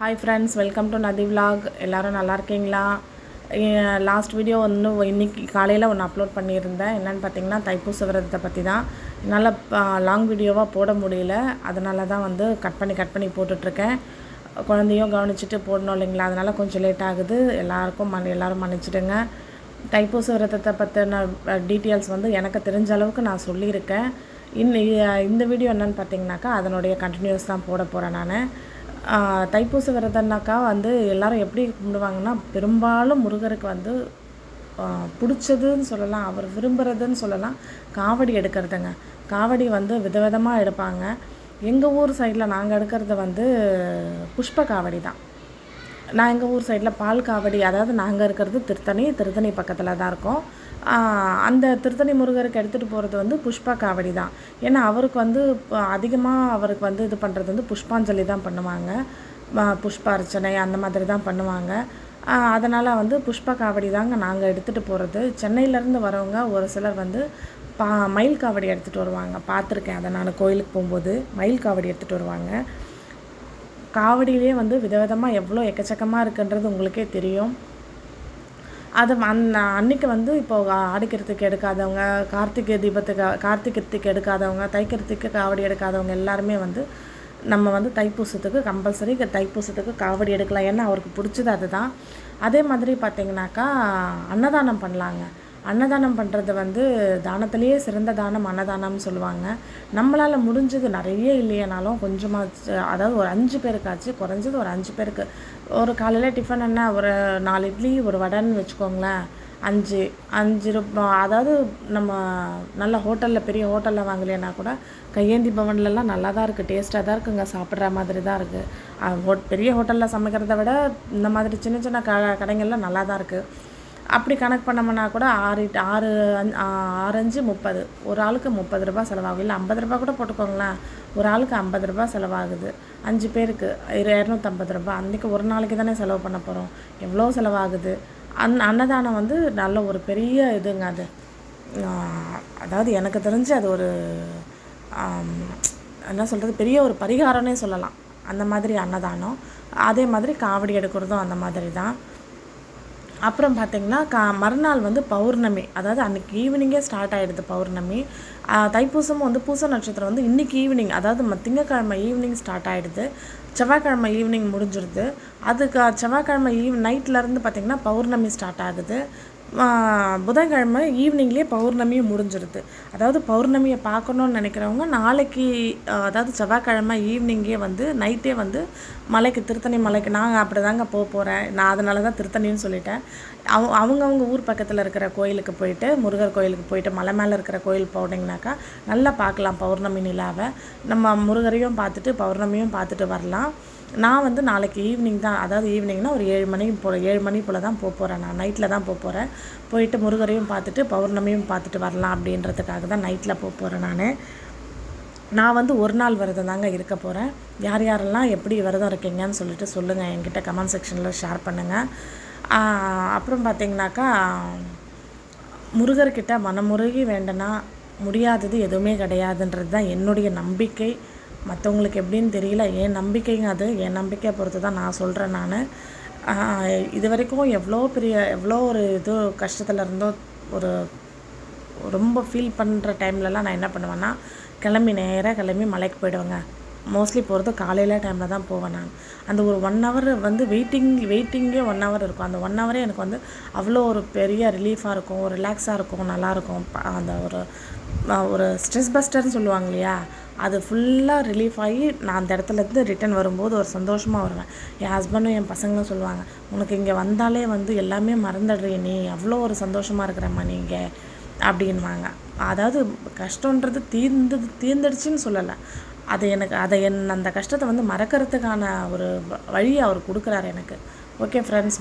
Hi friends welcome to Nadhi vlog எல்லோரும் நல்லா இருக்கீங்களா? லாஸ்ட் வீடியோ வந்து இன்னைக்கு காலையில் ஒன்று அப்லோட் பண்ணியிருந்தேன். என்னென்னு பார்த்தீங்கன்னா தைப்பூச விரதத்தை பற்றி தான் என்னால் லாங் வீடியோவாக போட முடியல. அதனால தான் வந்து கட் பண்ணி கட் பண்ணி போட்டுட்ருக்கேன். குழந்தையும் கவனிச்சுட்டு போடணும் இல்லைங்களா? அதனால் கொஞ்சம் லேட் ஆகுது. எல்லாருக்கும் மன் எல்லோரும் மன்னிச்சிடுங்க. தைப்பூச விரதத்தை பற்றின டீட்டெயில்ஸ் வந்து எனக்கு தெரிஞ்ச அளவுக்கு நான் சொல்லியிருக்கேன். இன் இந்த வீடியோ என்னென்னு பார்த்தீங்கன்னாக்கா அதனுடைய கண்டினியூஸ் தான் போட போகிறேன் நான். தைப்பூச விரதம்னாக்கா வந்து எல்லாரும் எப்படி கும்பிடுவாங்கன்னா பெரும்பாலும் முருகருக்கு வந்து பிடிச்சதுன்னு சொல்லலாம் அவர் விரும்புகிறதுன்னு சொல்லலாம் காவடி எடுக்கிறதுங்க. காவடி வந்து விதவிதமாக எடுப்பாங்க. எங்கள் ஊர் சைடில் நாங்கள் எடுக்கிறது வந்து புஷ்ப காவடி தான். நான் எங்கள் ஊர் சைடில் பால் காவடி அதாவது நாங்கள் இருக்கிறது திருத்தணி திருத்தணி பக்கத்தில் தான் இருக்கோம். அந்த திருத்தணி முருகருக்கு எடுத்துகிட்டு போகிறது வந்து புஷ்பா காவடி தான். ஏன்னா அவருக்கு வந்து அதிகமாக அவருக்கு வந்து இது பண்ணுறது வந்து புஷ்பாஞ்சலி தான் பண்ணுவாங்க. புஷ்ப அர்ச்சனை அந்த மாதிரி தான் பண்ணுவாங்க. அதனால் வந்து புஷ்ப காவடி தாங்க நாங்கள் எடுத்துகிட்டு போகிறது சென்னையிலேருந்து வரவங்க ஒரு சிலர் வந்து பா மயில் காவடி எடுத்துகிட்டு வருவாங்க. பார்த்துருக்கேன் அதை நான் கோயிலுக்கு போகும்போது மயில் காவடி எடுத்துகிட்டு வருவாங்க. காவடியிலே வந்து விதவிதமாக எவ்வளோ எக்கச்சக்கமாக இருக்குன்றது உங்களுக்கே தெரியும். அது அந் அன்னைக்கு வந்து இப்போது ஆடிக்கிறதுக்கு எடுக்காதவங்க கார்த்திகை தீபத்துக்கு கார்த்திகத்துக்கு எடுக்காதவங்க தைக்கிறதுக்கு காவடி எடுக்காதவங்க எல்லாருமே வந்து நம்ம வந்து தைப்பூசத்துக்கு கம்பல்சரி தைப்பூசத்துக்கு காவடி எடுக்கலாம். ஏன்னா அவருக்கு பிடிச்சது அதுதான். அதே மாதிரி பார்த்திங்கனாக்கா அன்னதானம் பண்ணலாங்க. அன்னதானம் பண்ணுறது வந்து தானத்திலேயே சிறந்த தானம் அன்னதானம்னு சொல்லுவாங்க. நம்மளால் முடிஞ்சது நிறைய இல்லையானாலும் கொஞ்சமாக அதாவது ஒரு அஞ்சு பேருக்காச்சு குறைஞ்சது ஒரு அஞ்சு பேருக்கு. ஒரு காலையில் டிஃபன் என்ன ஒரு நாலு இட்லி ஒரு வடைன்னு வச்சுக்கோங்களேன். அஞ்சு அஞ்சு ரூபா அதாவது நம்ம நல்ல ஹோட்டலில் பெரிய ஹோட்டலில் வாங்கலைன்னா கூட கையேந்தி பவன்லலாம் நல்லா தான் இருக்குது டேஸ்ட்டாக தான் இருக்குங்க சாப்பிட்ற மாதிரி தான் இருக்குது ஹோட் பெரிய ஹோட்டலில் சமைக்கிறத விட இந்த மாதிரி சின்ன சின்ன க கடைகள்லாம் நல்லா தான் இருக்குது அப்படி கணக்கு பண்ணோம்னா கூட ஆறு ஆறு ஆறஞ்சு முப்பது. ஒரு ஆளுக்கு முப்பது ரூபா செலவாகும். இல்லை ஐம்பது ரூபா கூட போட்டுக்கோங்களேன். ஒரு ஆளுக்கு ஐம்பது ரூபா செலவாகுது. அஞ்சு பேருக்கு இரநூத்தம்பது ரூபா அன்றைக்கி ஒரு நாளைக்கு தானே செலவு பண்ண போகிறோம் எவ்வளோ செலவாகுது? அன் அன்னதானம் வந்து நல்ல ஒரு பெரிய இதுங்க அது. அதாவது எனக்கு தெரிஞ்சு அது ஒரு என்ன சொல்கிறது பெரிய ஒரு பரிகாரம்னே சொல்லலாம். அந்த மாதிரி அன்னதானம். அதே மாதிரி காவடி எடுக்கிறதும் அந்த மாதிரி தான். அப்புறம் பார்த்திங்கன்னா கா மறுநாள் வந்து பௌர்ணமி. அதாவது அன்றைக்கி ஈவினிங்கே ஸ்டார்ட் ஆகிடுது பௌர்ணமி. தைப்பூசமும் வந்து பூச நட்சத்திரம் வந்து இன்றைக்கி ஈவினிங் அதாவது திங்கக்கிழமை ஈவினிங் ஸ்டார்ட் ஆகிடுது செவ்வாய்க்கிழமை ஈவினிங் முடிஞ்சிருது. அதுக்கு செவ்வாய்க்கிழமை ஈவ் நைட்லேருந்து பார்த்திங்கன்னா பௌர்ணமி ஸ்டார்ட் ஆகுது. புதன்கிழமை ஈவினிங்லேயே பௌர்ணமியும் முடிஞ்சிருது. அதாவது பௌர்ணமியை பார்க்கணுன்னு நினைக்கிறவங்க நாளைக்கு அதாவது செவ்வாய்க்கிழமை ஈவினிங்கே வந்து நைட்டே வந்து மலைக்கு திருத்தணி மலைக்கு நாங்கள் அப்படி தாங்க போக போகிறேன் நான் அதனால தான் திருத்தணின்னு சொல்லிட்டேன். அவ அவங்கவுங்க ஊர் பக்கத்தில் இருக்கிற கோயிலுக்கு போயிட்டு முருகர் கோயிலுக்கு போயிட்டு மலை மேலே இருக்கிற கோயில் போனீங்கனாக்கா நல்லா பார்க்கலாம் பௌர்ணமி நிலாவை. நம்ம முருகரையும் பார்த்துட்டு பௌர்ணமியும் பார்த்துட்டு வரலாம். நான் வந்து நாளைக்கு ஈவினிங் தான் அதாவது ஈவினிங்னா ஒரு ஏழு மணி போல் ஏழு மணி போல் தான் போக போகிறேன் நான். நைட்டில் தான் போக போகிறேன் போயிட்டு முருகரையும் பார்த்துட்டு பௌர்ணமியும் பார்த்துட்டு வரலாம் அப்படின்றதுக்காக தான் நைட்டில் போக போகிறேன் நான். நான் வந்து ஒரு நாள் விரதம் தாங்க இருக்க போகிறேன் யார் யாரெல்லாம் எப்படி விரதம் இருக்கீங்கன்னு சொல்லிட்டு சொல்லுங்கள் என்கிட்ட கமெண்ட் செக்ஷனில் ஷேர் பண்ணுங்கள் அப்புறம் பார்த்தீங்கன்னாக்கா முருகர்கிட்ட மனமுருகி வேண்டனா முடியாதது எதுவுமே கிடையாதுன்றது தான் என்னுடைய நம்பிக்கை. மற்றவங்களுக்கு எப்படின்னு தெரியல. என் நம்பிக்கைங்க அது. என் நம்பிக்கையை பொறுத்து தான் நான் சொல்கிறேன் நான். இது வரைக்கும் எவ்வளோ பெரிய எவ்வளோ ஒரு இது கஷ்டத்தில் இருந்தோ ஒரு ரொம்ப ஃபீல் பண்ணுற டைம்லலாம் நான் என்ன பண்ணுவேன்னா கிளம்பி நேராக கிளம்பி மலைக்கு போயிடுவேங்க. மோஸ்ட்லி போகிறது காலையில் டைமில் தான் போவேன் நான். அந்த ஒரு ஒன் ஹவர் வந்து வெயிட்டிங் வெயிட்டிங்கே ஒன் ஹவர் இருக்கும். அந்த ஒன் ஹவரே எனக்கு வந்து அவ்வளோ ஒரு பெரிய ரிலீஃபாக இருக்கும். ரிலாக்ஸாக இருக்கும். நல்லாயிருக்கும் அந்த ஒரு ஒரு ஸ்ட்ரெஸ் பஸ்டர்னு சொல்லுவாங்க இல்லையா? அது ஃபுல்லாக ரிலீஃப் ஆகி நான் அந்த இடத்துலேருந்து ரிட்டன் வரும்போது ஒரு சந்தோஷமாக வருவேன். என் ஹஸ்பண்டும் என் பசங்களும் சொல்லுவாங்க உனக்கு இங்கே வந்தாலே வந்து எல்லாமே மறந்துடுறீ நீ அவ்வளோ ஒரு சந்தோஷமாக இருக்கிறம்மா நீங்கள் அப்படின்வாங்க அதாவது கஷ்டன்றது தீர்ந்து தீர்ந்துடுச்சின்னு சொல்லலை. அது எனக்கு அதை என் அந்த கஷ்டத்தை வந்து மறக்கிறதுக்கான ஒரு வழியை அவர் கொடுக்குறாரு எனக்கு. Okay friends